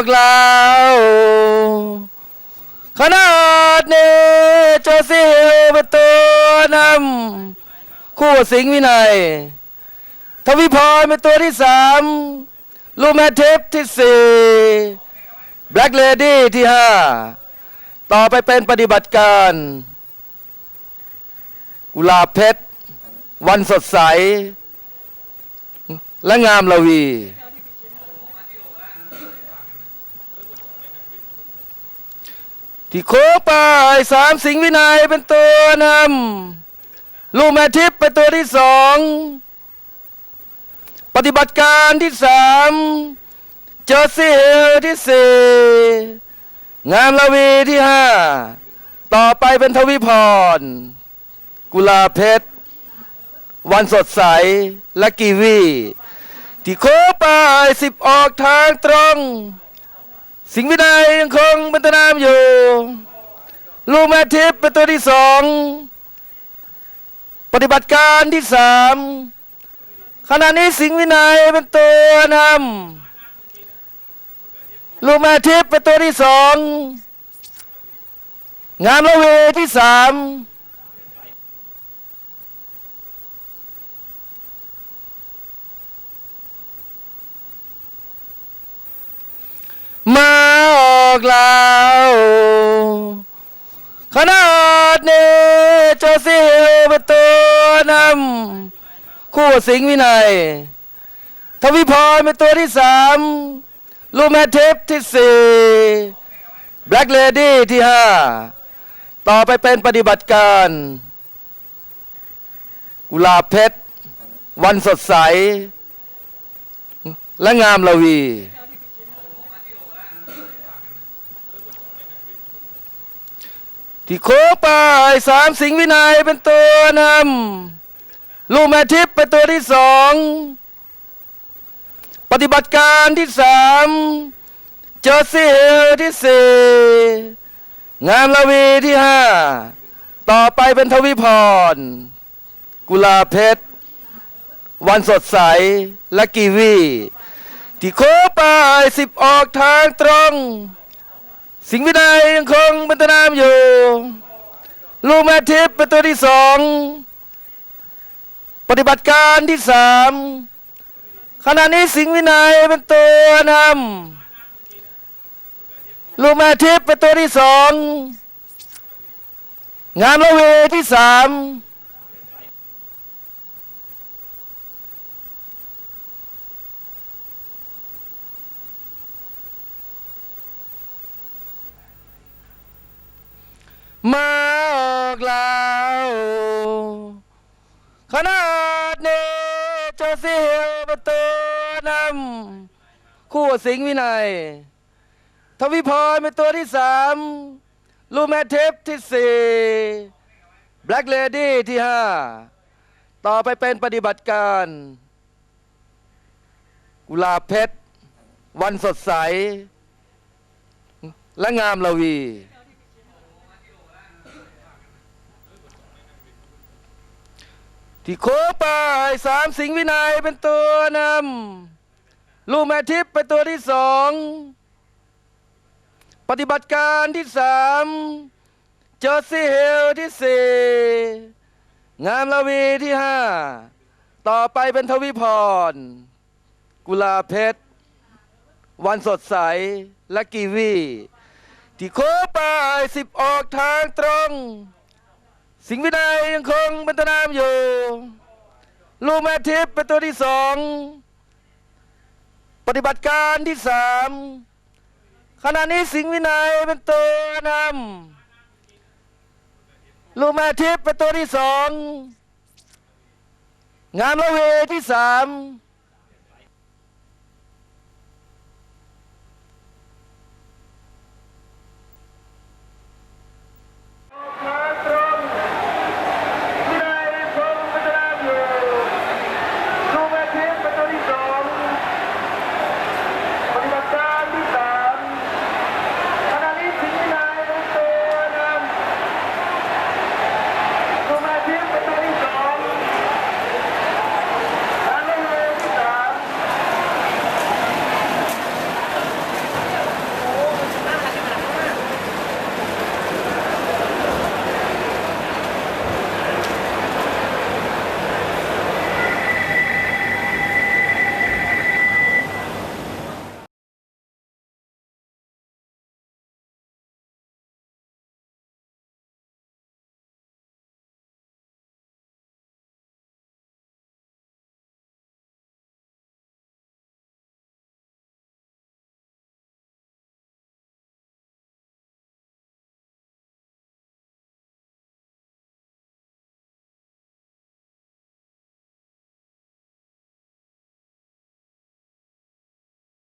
อกแล้วขนาดนี้โจซิลเป็นตัวนำคู่สิงห์วินัย ทวิพรเป็นตัวที่สามลูกแมทเทปที่สี่แบล็กเลดี้ที่ห้าต่อไปเป็นปฏิบัติการ กุลาเพชร วันสดใส และงามละวี ที่โคปายสามสิงห์วินัยเป็นตัวนำลูกแม่ทิพย์เป็นตัวที่สองปฏิบัติการที่สามเจอซีเฮลที่สี่งามละวีที่ห้าต่อไปเป็นทวิพร กุลาเพชร วันสดใส และกีวี ที่โคปายสิบออกทางตรง สิงห์วินัยยังคงเป็นตัวนามอยู่ ลูกแม่ทิพย์เป็นตัวที่สองปฏิบัติการที่สามขณะนี้สิงห์วินัยเป็นตัวนำลูกแม่ทิพย์เป็นตัวที่สองงามละเวที่สาม มาออ กแล้วขนาดนี้โจซิลเป็นตัวนำคู่สิงห์วินัย ทวิพรเป็นตัวที่สามลูแมทเทปที่สี่แบล็กเลดี้ที่ห้าต่อไปเป็นปฏิบัติการ กุลาเพชร วันสดใส และงามละวี ที่โคปายสามสิงห์วินัยเป็นตัวนำลูกแม่ทิพย์เป็นตัวที่สองปฏิบัติการที่สามเจอซี่เฮลที่สี่งามละวีที่ห้าต่อไปเป็นทวิพร กุลาเพชร วันสดใส และกีวี ที่โคปายสิบออกทางตรง สิงห์วินัยยังคงเป็นตัวนามอยู่ ลูกแม่ทิพย์เป็นตัวที่สองปฏิบัติการที่สามขณะนี้สิงห์วินัยเป็นตัวนำลูกแม่ทิพย์เป็นตัวที่สองงามละเวที่สาม มาออกแล้วขนาดนี้โจซิลเป็นตัวนำคู่สิงห์วินัย ทวิพรเป็นตัวที่สามลูแมทเทปที่สี่แบล็กเลดี้ที่ห้าต่อไปเป็นปฏิบัติการ กุลาเพชร วันสดใส และงามละวี ที่โคปายสามสิงห์วินัยเป็นตัวนำลูกแม่ทิพย์เป็นตัวที่สอง ปฏิบัติการที่สามเจอซี่เฮลที่สี่งามละวีที่ห้าต่อไปเป็นทวิพร กุลาเพชร วันสดใส และกีวี ที่โคปายสิบออกทางตรง สิงห์วินัยยังคงเป็นตัวนามอยู่ ลูกแม่ทิพย์เป็นตัวที่สองปฏิบัติการที่สามขณะนี้สิงห์วินัยเป็นตัวนำลูกแม่ทิพย์เป็นตัวที่สองงามละเวที่สาม